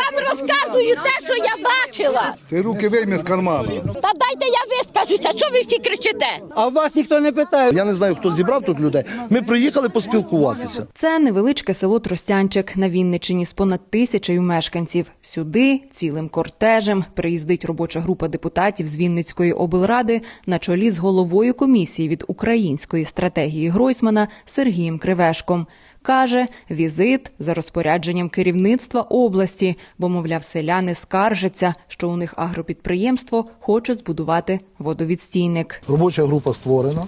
вам розказую те, що я бачила. Ти руки вийми з кармана. Та дайте я вискажуся, що ви всі кричите? А вас ніхто не питає. Я не знаю, хто зібрав тут людей. Ми приїхали поспілкуватися. Це невеличке село Тростянчик на Вінниччині з понад тисячею мешканців. Сюди цілим кортежем приїздить робоча група депутатів з Вінницької облради на чолі з головою комісії від української стратегії Гройсмана Сергієм Кривешком. Каже, візит за розпорядженням керівництва області, бо, мовляв, селяни скаржаться, що у них агропідприємство хоче збудувати водовідстійник. Робоча група створена.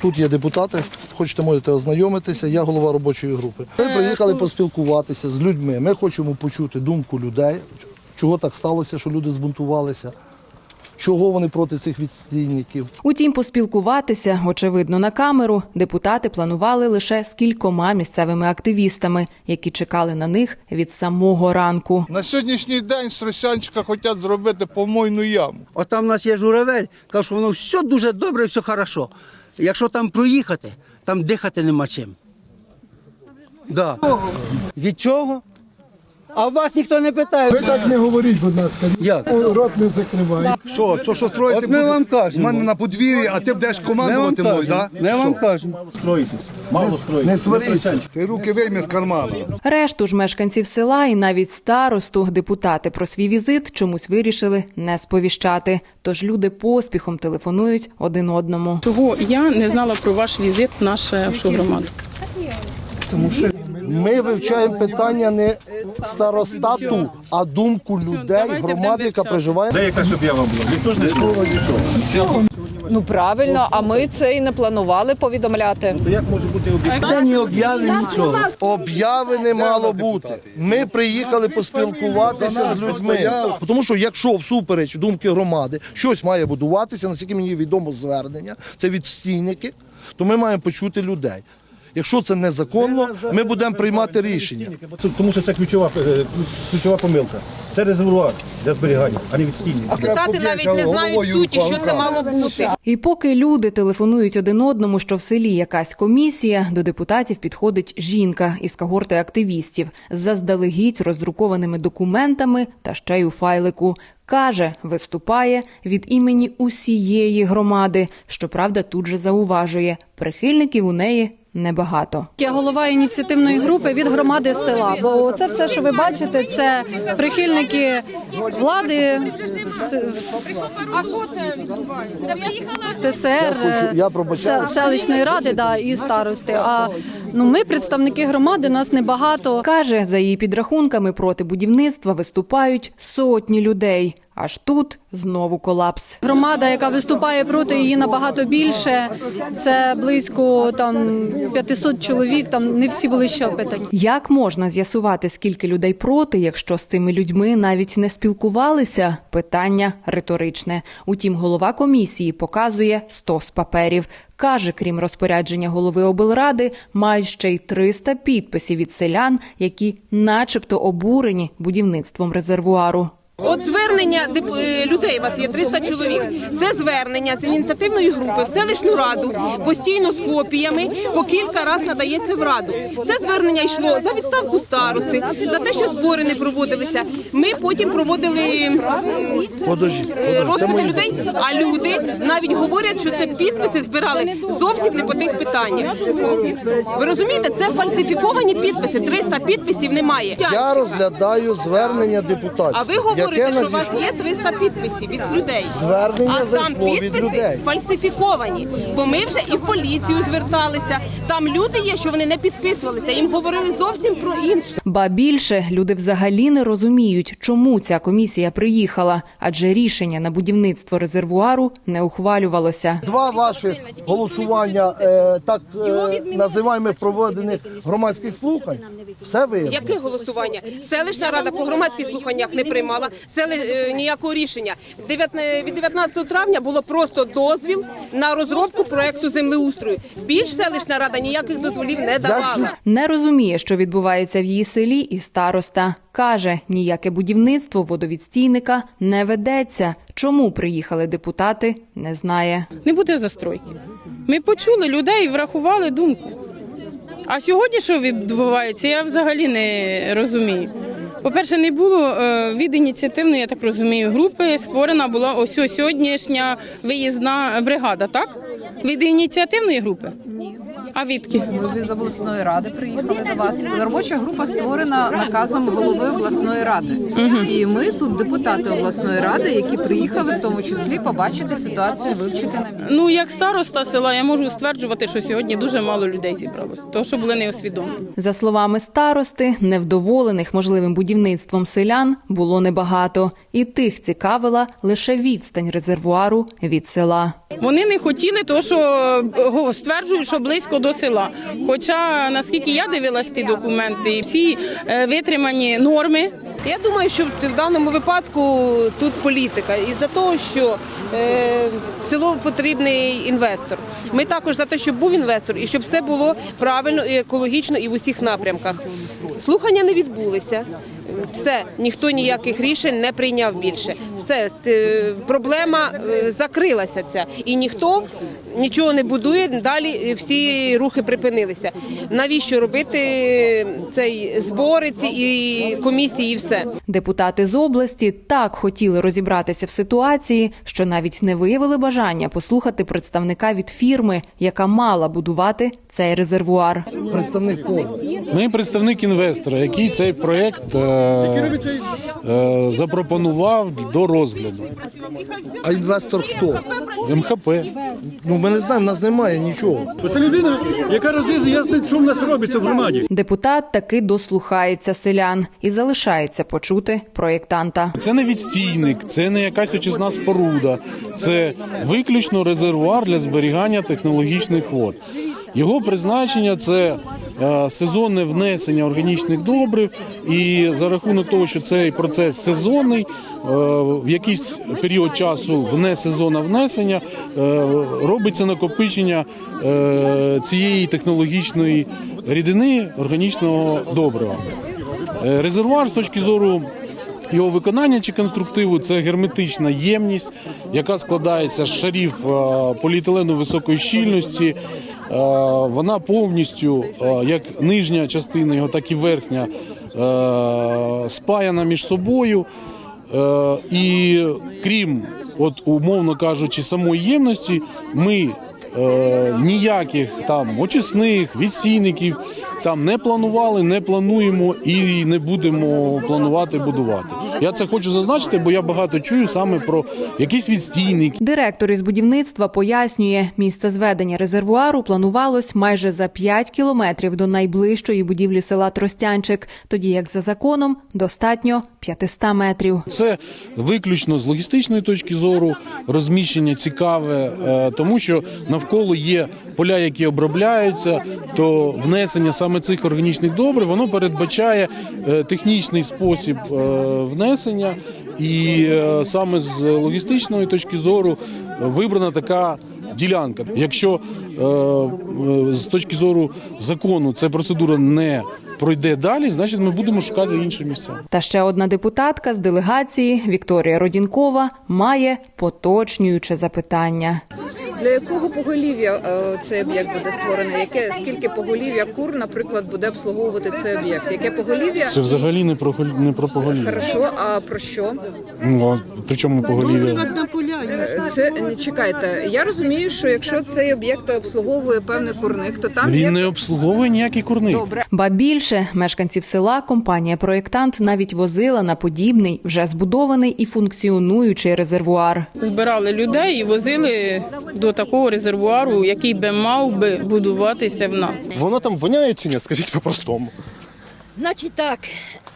Тут є депутати, хочете можете ознайомитися. Я голова робочої групи. Ми приїхали поспілкуватися з людьми. Ми хочемо почути думку людей, чого так сталося, що люди збунтувалися, чого вони проти цих відстійників. Утім, поспілкуватися, очевидно, на камеру депутати планували лише з кількома місцевими активістами, які чекали на них від самого ранку. На сьогоднішній день з хочуть зробити помойну яму. От там у нас є журавель, каже, що воно все дуже добре, все хорошо. Якщо там проїхати, там дихати нема чим. Да. Від чого? А вас ніхто не питає. Ви так не говоріть, будь ласка. Як? Рот не закривай. Що, то що строїти От ми буде? вам кажемо. У мене на подвір'ї, а ти будеш Ми вам командувати мною, кажемо. так? Ми вам кажемо. Не сваріться. Ти руки вийми з кармана. Решту ж мешканців села і навіть старосту депутати про свій візит чомусь вирішили не сповіщати. Тож люди поспіхом телефонують один одному. Чого я не знала про ваш візит в нашу громаду? Ми вивчаємо питання не старостату, а думку людей, громади, яка проживає. Де якась об'ява була? Ніхто ж не слова нічого. Ну правильно, а ми це і не планували повідомляти. То як може бути об'єкт? Ні об'яви, нічого. Об'яви не мало бути. Ми приїхали поспілкуватися з людьми. Тому що якщо всупереч думки громади щось має будуватися, наскільки мені відомо звернення, це відстійники, то ми маємо почути людей. Якщо це незаконно, ми будемо приймати рішення. Тому що це ключова, е, ключова помилка. Це резервуар для зберігання, а не відстійник. Депутати навіть не знають суті, що це мало бути. І поки люди телефонують один одному, що в селі якась комісія, до депутатів підходить жінка із когорти активістів з заздалегідь роздрукованими документами та ще й у файлику. Каже, виступає від імені усієї громади. Щоправда, тут же зауважує, прихильників у неї небагато. Я голова ініціативної групи від громади села. Бо це все, що ви бачите, це прихильники влади, ТСР, хочу- я селищної ради да, і старости. А ну ми, представники громади, нас небагато. Каже, за її підрахунками проти будівництва виступають сотні людей. Аж тут знову колапс. Громада, яка виступає проти її набагато більше. Це близько там 500 чоловік. Там не всі були ще опитані. Як можна з'ясувати, скільки людей проти, якщо з цими людьми навіть не спілкувалися? Питання риторичне. Утім, голова комісії показує стос паперів. Каже, крім розпорядження голови облради, мають ще й 300 підписів від селян, які, начебто, обурені будівництвом резервуару. От звернення е, людей, у вас є 300 чоловік. Це звернення з ініціативної групи в селищну раду постійно з копіями по кілька разів надається в раду. Це звернення йшло за відставку старости, за те, що збори не проводилися. Ми потім проводили е, розпити людей, а люди навіть говорять, що це підписи збирали зовсім не по тих питаннях. Ви розумієте, це фальсифіковані підписи. 300 підписів немає. Я розглядаю звернення депутатів. А ви говорите, яке що у вас є 300 підписів від людей. Звернення а там зайшло від підписи людей. фальсифіковані. Бо ми вже і в поліцію зверталися. Там люди є, що вони не підписувалися. Їм говорили зовсім про інше. Ба більше люди взагалі не розуміють, чому ця комісія приїхала, адже рішення на будівництво резервуару не ухвалювалося. Два ваші голосування е, так е, називаємо проведених громадських слухань. Все виявлено. Яке голосування? Селищна рада по громадських слуханнях не приймала сели, е, ніякого рішення. Дев'ятне- Від 19 травня було просто дозвіл на розробку проекту землеустрою. Більш селищна рада ніяких дозволів не давала. Не розуміє, що відбувається в її селі, і староста каже, ніяке будівництво водовідстійника не ведеться. Чому приїхали депутати, не знає. Не буде застройки. Ми почули людей і врахували думку. А сьогодні що відбувається, я взагалі не розумію. По-перше, не було е, від ініціативної, я так розумію, групи створена була ось сьогоднішня виїзна бригада, так? Від ініціативної групи? Ні. А відки? Ми від обласної ради приїхали до вас. Робоча група створена наказом голови обласної ради. І ми тут депутати обласної ради, які приїхали в тому числі побачити ситуацію, вивчити на місці. Ну, як староста села, я можу стверджувати, що сьогодні дуже мало людей зібралося, тому що були неосвідомлені. За словами старости, невдоволених можливим будівництвом селян було небагато, і тих цікавила лише відстань резервуару від села. Вони не хотіли, то що е, го- стверджують, що близько до села. Хоча, наскільки я дивилась ті документи, всі е, витримані норми. Я думаю, що в даному випадку тут політика. І за того, що е, село потрібний інвестор. Ми також за те, щоб був інвестор і щоб все було правильно і екологічно і в усіх напрямках. Слухання не відбулися. Все, ніхто ніяких рішень не прийняв більше. Все, е, проблема е, закрилася ця. І ніхто нічого не будує. Далі всі рухи припинилися. Навіщо робити цей збори ці і комісії, і все? Депутати з області так хотіли розібратися в ситуації, що навіть не виявили бажання послухати представника від фірми, яка мала будувати цей резервуар. Представник кого? Ми представник інвестора, який цей проєкт е, запропонував до розгляду. А інвестор хто? МХП. Ну ми не знаємо, в нас немає нічого. Це людина, яка роз'яснить, що в нас робиться в громаді. Депутат таки дослухається селян і залишається почути проєктанта. Це не відстійник, це не якась очисна споруда, це виключно резервуар для зберігання технологічних вод. Його призначення це е, сезонне внесення органічних добрив, і за рахунок того, що цей процес сезонний, е, в якийсь період часу вне сезону внесення е, робиться накопичення цієї технологічної рідини органічного добрива. Резервуар з точки зору його виконання чи конструктиву це герметична ємність, яка складається з шарів поліетилену високої щільності. Е, Вона повністю, е, як нижня частина його, так і верхня, е, спаяна між собою. І крім, от умовно кажучи, самої ємності, ми ніяких там очисних відстійників там не планували, не плануємо і не будемо планувати будувати. Я це хочу зазначити, бо я багато чую саме про якісь відстійники. Директор із будівництва пояснює, місце зведення резервуару планувалось майже за 5 кілометрів до найближчої будівлі села Тростянчик, тоді як за законом достатньо 500 метрів. Це виключно з логістичної точки зору розміщення цікаве, е, тому що навколо є поля, які обробляються, то внесення саме цих органічних добрив воно передбачає е, технічний спосіб е, внесення, і е, саме з логістичної точки зору вибрана така. Ділянка, якщо е, е, з точки зору закону ця процедура не пройде далі, значить ми будемо шукати інші місця. Та ще одна депутатка з делегації Вікторія Родінкова має поточнююче запитання. Для якого поголів'я е, цей об'єкт буде створений? Яке скільки поголів'я кур, наприклад, буде обслуговувати цей об'єкт? Яке поголів'я? Це взагалі не про голь- не про поголів'я. Хорошо, а про що? Ну, а при чому поголів'я? Е, Це не чекайте. Я розумію, що якщо цей об'єкт обслуговує певний курник, то там є Він не обслуговує ніякий курник. добре. Ба більше мешканців села компанія проєктант навіть возила на подібний вже збудований і функціонуючий резервуар. Збирали людей і возили до такого резервуару, який би мав би будуватися в нас. Воно там воняє чи ні? Скажіть по-простому. Значить так,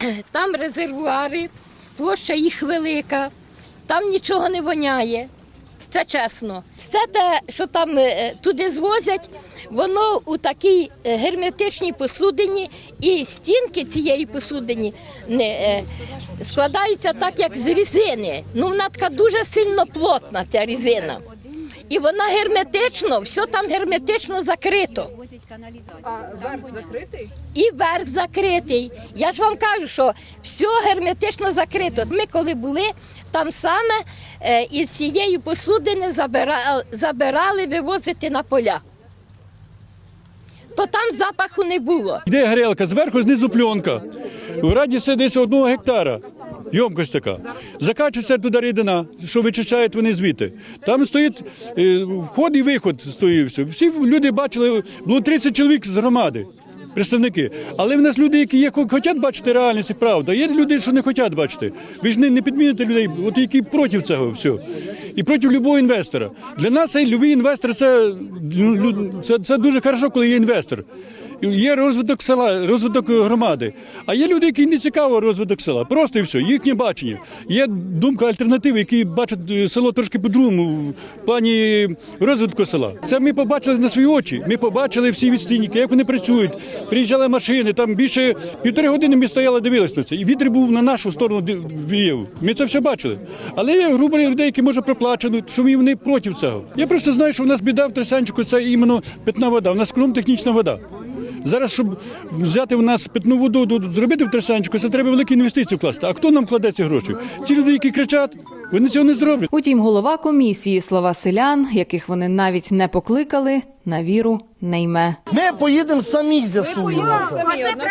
там резервуари, площа їх велика, там нічого не воняє. Це чесно. Все те, що там е, туди звозять, воно у такій е, герметичній посудині, і стінки цієї посудині не, е, складаються так, як з різини. Ну, вона така дуже сильно плотна, ця різина. І вона герметично, все там герметично закрито. А верх закритий? І верх закритий. Я ж вам кажу, що все герметично закрито. Ми коли були, там саме е, із цієї посудини забира- забирали вивозити на поля. то там запаху не було. Йде грелка, зверху знизу пленка. В радіусі десь одного гектара. Йомкость така. Закачується туди рідина, що вичищають вони звідти. Там стоїть е, вход і виход стоїть. Все. Всі люди бачили, було 30 чоловік з громади. Представники, але в нас люди, які є, хочуть бачити реальність і правду. Є люди, що не хочуть бачити. Ви ж не, не підміните людей, от які проти цього всього. І проти любого інвестора. Для нас любий інвестор це, ну, це, це дуже хорошо, коли є інвестор. Є розвиток села, розвиток громади. А є люди, які не цікаво розвиток села. Просто і все, їхнє бачення. Є думка альтернативи, які бачать е, село трошки по-другому в плані розвитку села. Це ми побачили на свої очі. Ми побачили всі відстійники, як вони працюють. Приїжджали машини, там більше півтори години ми стояли, дивилися на це. І вітер був на нашу сторону віяв. Ми це все бачили. Але є група людей, які може проплачено, що вони проти цього. Я просто знаю, що в нас біда в Тресянчику це іменно питна вода. У нас кругом технічна вода. Зараз, щоб взяти в нас питну воду, зробити в Тресянчику, це треба великі інвестиції вкласти. А хто нам кладе ці гроші? Ці люди, які кричать, вони цього не зроблять. Утім, голова комісії слова селян, яких вони навіть не покликали, на віру не йме. Ми поїдемо самі з'ясуємо.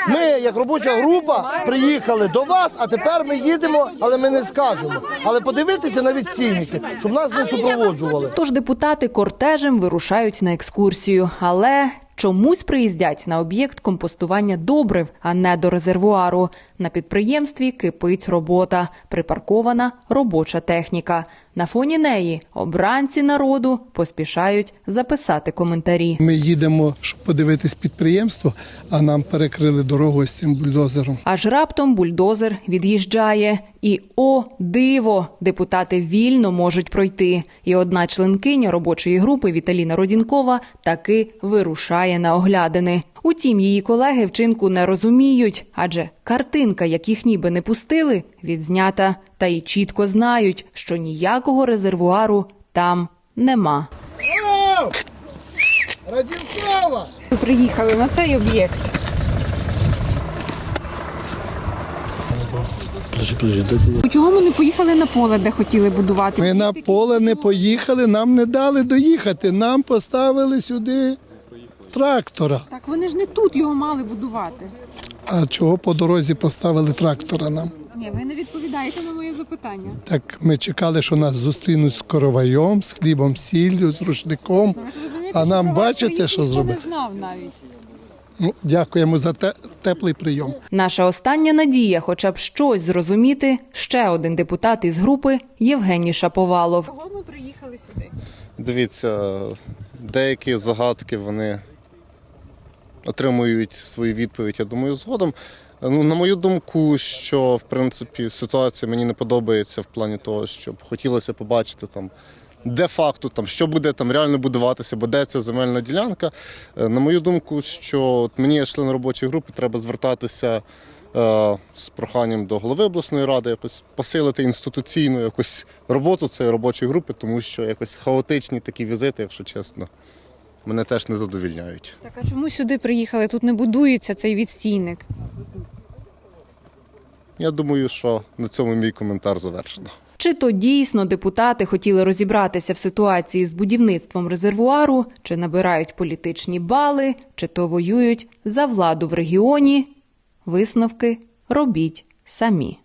Ми, як робоча група, приїхали до вас, а тепер ми їдемо, але ми не скажемо. Але подивитися на відстійники, щоб нас не супроводжували. Тож депутати кортежем вирушають на екскурсію, але чомусь приїздять на об'єкт компостування добрив, а не до резервуару. На підприємстві кипить робота, припаркована робоча техніка. На фоні неї обранці народу поспішають записати коментарі. Ми їдемо, щоб подивитись підприємство, а нам перекрили дорогу з цим бульдозером. Аж раптом бульдозер від'їжджає. І о, диво! Депутати вільно можуть пройти. І одна членкиня робочої групи Віталіна Родінкова таки вирушає на оглядини. Утім, її колеги вчинку не розуміють, адже картинка, як їх ніби не пустили, відзнята, та й чітко знають, що ніякого резервуару там нема. Радінкова! Приїхали на цей об'єкт. Чого ми не поїхали на поле, де хотіли будувати? Ми на поле не поїхали, нам не дали доїхати. Нам поставили сюди трактора. Так вони ж не тут його мали будувати. А чого по дорозі поставили трактора нам? Ні, ви не відповідаєте на моє запитання. Так ми чекали, що нас зустрінуть з коровайом, з хлібом, сіллю, з рушником. Ви ж розумієте, А нам про вас бачите, що ніхто зробили? не знав навіть. Ну, дякуємо за те, теплий прийом. Наша остання надія, хоча б щось зрозуміти, ще один депутат із групи Євгеній Шаповалов. Кого ми приїхали сюди? Дивіться, деякі загадки вони отримують свою відповідь, я думаю, згодом. Ну, на мою думку, що в принципі ситуація мені не подобається в плані того, щоб хотілося побачити там. Де факту там що буде там реально будуватися, бо де ця земельна ділянка. Е, На мою думку, що от мені, як член робочої групи, треба звертатися е, з проханням до голови обласної ради, якось посилити інституційну якось роботу цієї робочої групи, тому що якось хаотичні такі візити, якщо чесно, мене теж не задовільняють. Так а чому сюди приїхали? Тут не будується цей відстійник. Я думаю, що на цьому мій коментар завершено. Чи то дійсно депутати хотіли розібратися в ситуації з будівництвом резервуару, чи набирають політичні бали, чи то воюють за владу в регіоні? Висновки робіть самі.